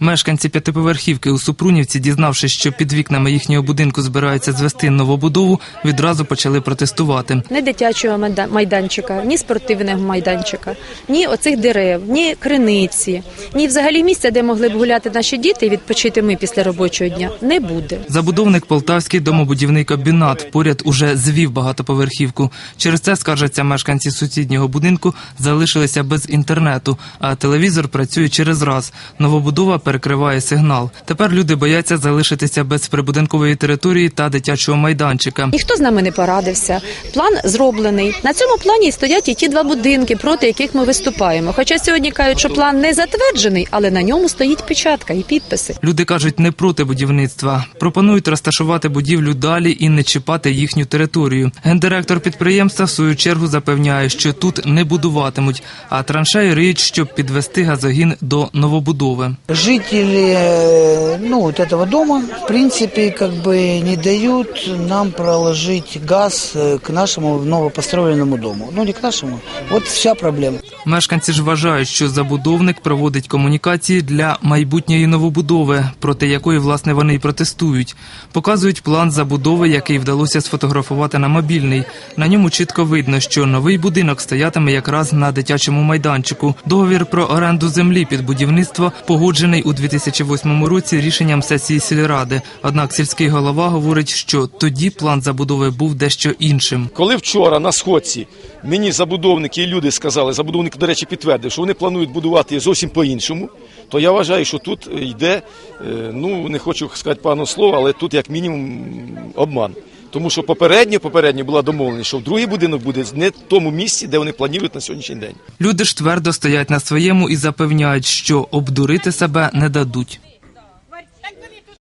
Мешканці п'ятиповерхівки у Супрунівці, дізнавшись, що під вікнами їхнього будинку збираються звести новобудову, відразу почали протестувати. ні дитячого майда- майданчика, ні спортивного майданчика, ні оцих дерев, ні криниці, ні взагалі місця, де могли б гуляти наші діти і відпочити ми після робочого дня, не буде. Забудовник Полтавський домобудівний комбінат поряд уже звів багатоповерхівку. Через це скаржаться мешканці сусіднього будинку, залишилися без інтернету, а телевізор працює через раз. Новобудова перекриває сигнал. Тепер люди бояться залишитися без прибудинкової території та дитячого майданчика. Ніхто з нами не порадився. План зроблений. На цьому плані стоять і ті два будинки, проти яких ми виступаємо. Хоча сьогодні кажуть, що план не затверджений, але на ньому стоїть печатка і підписи. Люди кажуть не проти будівництва. Пропонують розташувати будівлю далі і не чіпати їхню територію. Гендиректор підприємства в свою чергу запевняє, що тут не будуватимуть, а траншеї риють, щоб підвести газогін до новобудови Жители э, ну, вот этого дома, в принципе, как бы не дают нам проложить газ э, к нашему новопостроенному дому. Ну, не к нашему. Вот вся проблема. Мешканці ж вважають, що забудовник проводить комунікації для майбутньої новобудови, проти якої власне вони й протестують. Показують план забудови, який вдалося сфотографувати на мобільний. На ньому чітко видно, що новий будинок стоятиме якраз на дитячому майданчику. Договір про оренду землі під будівництво погоджений у 2008 році рішенням сесії сільради. Однак сільський голова говорить, що тоді план забудови був дещо іншим. Коли вчора на сходці мені забудовники і люди сказали, забудовник, до речі, підтвердив, що вони планують будувати зовсім по-іншому, то я вважаю, що тут йде, е, ну не хочу сказати пану слово, але тут як мінімум обман. Тому що попередньо, попередньо була домовленість, що другий будинок буде не в тому місці, де вони планують на сьогоднішній день. Люди ж твердо стоять на своєму і запевняють, що обдурити себе не дадуть.